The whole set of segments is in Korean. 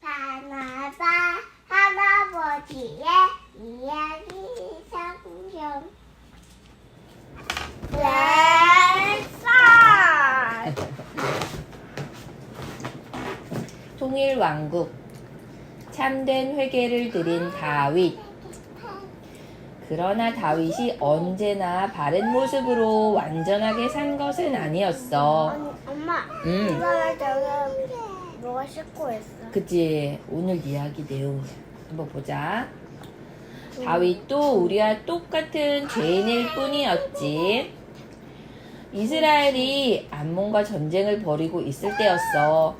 바나바 할아버지의 이야기 렛츠 통일 왕국. 참된 회개를 드린 다윗. 그러나 다윗이 언제나 바른 모습으로 완전하게 산 것은 아니었어. 엄마 음, 이거는 저기 뭐가 씻고 있어 그치. 오늘 이야기 내용 한번 보자. 다윗도 우리와 똑같은 죄인일 뿐이었지. 이스라엘이 암몬과 전쟁을 벌이고 있을 때였어.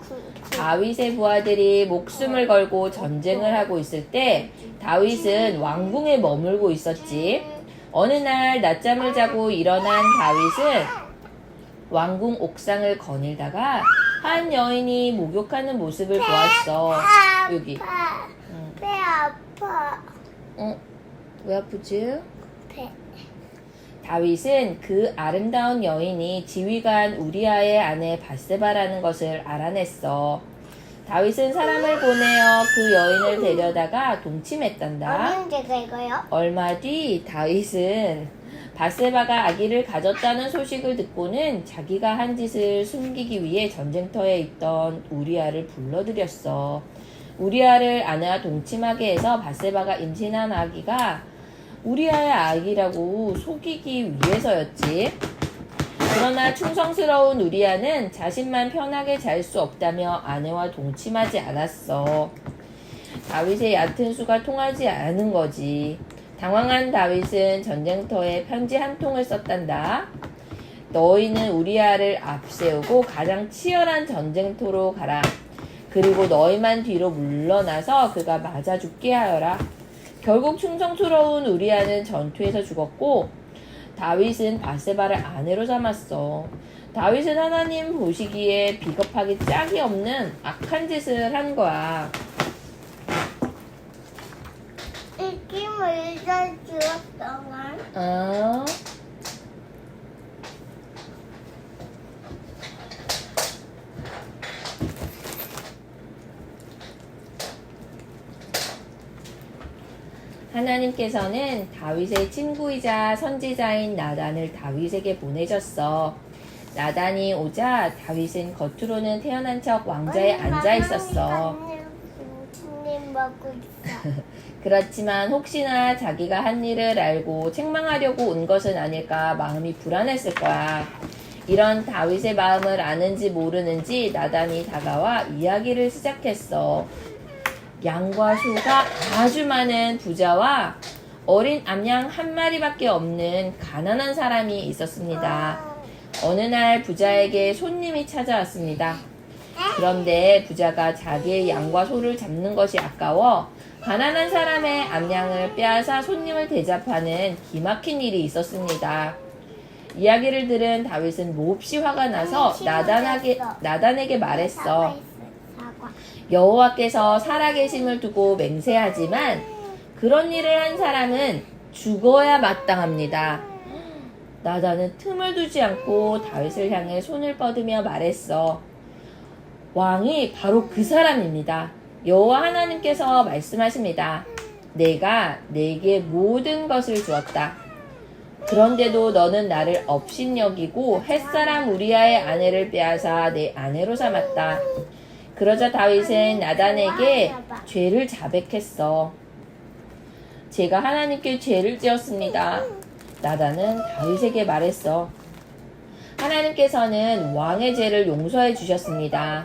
다윗의 부하들이 목숨을 걸고 전쟁을 하고 있을 때 다윗은 왕궁에 머물고 있었지. 어느 날 낮잠을 자고 일어난 다윗은 왕궁 옥상을 거닐다가 한 여인이 목욕하는 모습을 보았어. 여기. 아파 응. 배 아파 어? 왜 아프지? 배 다윗은 그 아름다운 여인이 지휘관 우리아의 아내 바세바라는 것을 알아냈어. 다윗은 사람을 보내어 그 여인을 데려다가 동침했단다. 어느 제가 이거요? 얼마 뒤 다윗은 바세바가 아기를 가졌다는 소식을 듣고는 자기가 한 짓을 숨기기 위해 전쟁터에 있던 우리아를 불러들였어. 우리아를 아내와 동침하게 해서 바세바가 임신한 아기가 우리아의 아기라고 속이기 위해서였지. 그러나 충성스러운 우리아는 자신만 편하게 잘 수 없다며 아내와 동침하지 않았어. 다윗의 얕은 수가 통하지 않은 거지. 당황한 다윗은 전쟁터에 편지 한 통을 썼단다. 너희는 우리아를 앞세우고 가장 치열한 전쟁터로 가라. 그리고 너희만 뒤로 물러나서 그가 맞아 죽게 하여라. 결국 충성스러운 우리아는 전투에서 죽었고 다윗은 바세바를 아내로 삼았어. 다윗은 하나님 보시기에 비겁하기 짝이 없는 악한 짓을 한 거야. 이김을 일단 주었더만 어? 하나님께서는 다윗의 친구이자 선지자인 나단을 다윗에게 보내셨어. 나단이 오자 다윗은 겉으로는 태어난 척 왕자에 앉아 있었어. 님 먹고 있어 그렇지만 혹시나 자기가 한 일을 알고 책망하려고 온 것은 아닐까 마음이 불안했을 거야. 이런 다윗의 마음을 아는지 모르는지 나단이 다가와 이야기를 시작했어. 양과 소가 아주 많은 부자와 어린 암양 한 마리밖에 없는 가난한 사람이 있었습니다. 어느 날 부자에게 손님이 찾아왔습니다. 그런데 부자가 자기의 양과 소를 잡는 것이 아까워 가난한 사람의 암양을 빼앗아 손님을 대접하는 기막힌 일이 있었습니다. 이야기를 들은 다윗은 몹시 화가 나서 나단에게, 나단에게 말했어. 여호와께서 살아계심을 두고 맹세하지만 그런 일을 한 사람은 죽어야 마땅합니다. 나단은 틈을 두지 않고 다윗을 향해 손을 뻗으며 말했어. 왕이 바로 그 사람입니다. 여호와 하나님께서 말씀하십니다. 내가 내게 모든 것을 주었다. 그런데도 너는 나를 업신여기고 햇사람 우리아의 아내를 빼앗아 내 아내로 삼았다. 그러자 다윗은 나단에게 죄를 자백했어. 제가 하나님께 죄를 지었습니다. 나단은 다윗에게 말했어. 하나님께서는 왕의 죄를 용서해 주셨습니다.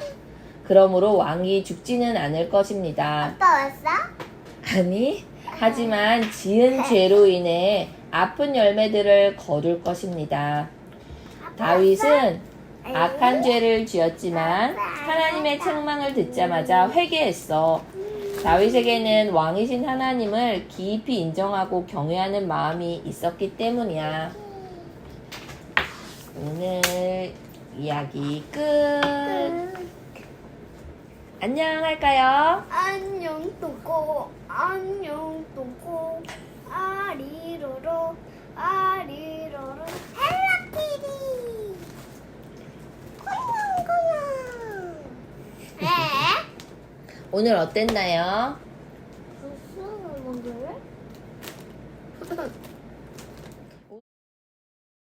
그러므로 왕이 죽지는 않을 것입니다. 아빠 왔어? 아니, 하지만 지은 죄로 인해 아픈 열매들을 거둘 것입니다. 다윗은 악한 죄를 지었지만 하나님의 책망을 듣자마자 회개했어. 다윗에게는 왕이신 하나님을 깊이 인정하고 경외하는 마음이 있었기 때문이야. 오늘 이야기 끝. 안녕 할까요? 안녕 또고 안녕 또고 아리로로 아리로로 헬로키리 콩콩콩 에? 오늘 어땠나요?